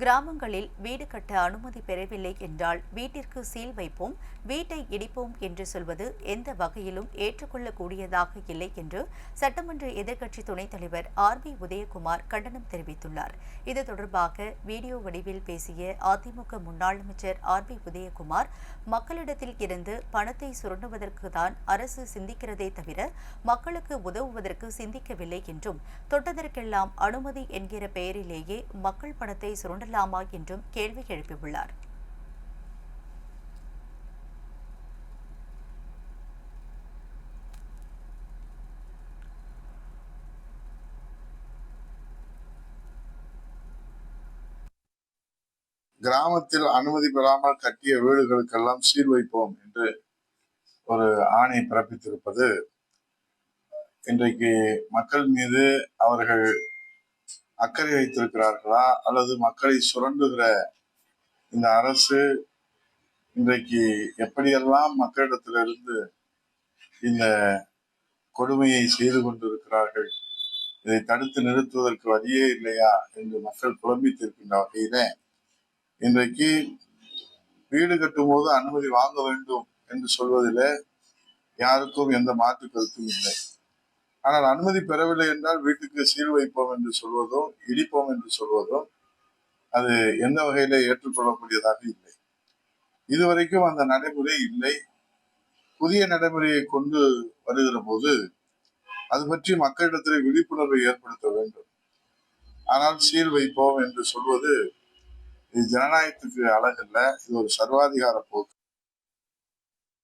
கிராமங்களில் வீடு கட்ட அனுமதி பெறவில்லை என்றால் வீட்டிற்கு சீல் வைப்போம் வீட்டை இடிப்போம் என்று சொல்வது எந்த வகையிலும் ஏற்றுக்கொள்ளக்கூடியதாக இல்லை என்று சட்டமன்ற எதிர்க்கட்சி துணைத் தலைவர் ஆர் பி உதயகுமார் கண்டனம் தெரிவித்துள்ளார். இது தொடர்பாக வீடியோ வடிவில் பேசிய அதிமுக முன்னாள் அமைச்சர் ஆர் பி உதயகுமார் மக்களிடத்தில் இருந்து பணத்தை சுரண்டுவதற்கு தான் அரசு சிந்திக்கிறதே தவிர மக்களுக்கு உதவுவதற்கு சிந்திக்கவில்லை என்றும் தொட்டதற்கெல்லாம் அனுமதி என்கிற பெயரிலேயே மக்கள் பணத்தை தொடரலாமா என்றும் கேள்வி எழுப்பியுள்ளார். கிராமத்தில் அனுமதி பெறாமல் கட்டிய வீடுகளுக்கெல்லாம் சீல் வைப்போம் என்று ஒரு ஆணை பிறப்பித்திருப்பது இன்றைக்கு மக்கள் மீது அவர்கள் அக்கறை வைத்திருக்கிறார்களா அல்லது மக்களை சுரண்டுகிற இந்த அரசு இன்றைக்கு எப்படியெல்லாம் மக்களிடத்திலிருந்து இந்த கொடுமையை செய்து கொண்டிருக்கிறார்கள்? இதை தடுத்து நிறுத்துவதற்கு வழியே இல்லையா என்று மக்கள் புலம்பித்திருக்கின்ற வகையில இன்றைக்கு வீடு கட்டும் போது அனுமதி வாங்க வேண்டும் என்று சொல்வதில் யாருக்கும் எந்த மாற்று கருத்தும் இல்லை. ஆனால் அனுமதி பெறவில்லை என்றால் வீட்டுக்கு சீல் வைப்போம் என்று சொல்வதும் இடிப்போம் என்று சொல்வதும் அது எந்த வகையில ஏற்றுக்கொள்ளக்கூடியதாக இல்லை. இதுவரைக்கும் அந்த நடைமுறை இல்லை. புதிய நடைமுறையை கொண்டு வருகிற போது அது பற்றி மக்களிடத்தில் விழிப்புணர்வை ஏற்படுத்த வேண்டும். ஆனால் சீல் வைப்போம் என்று சொல்வது இது ஜனநாயகத்துக்கு அழகல்ல இது ஒரு சர்வாதிகார போக்கு.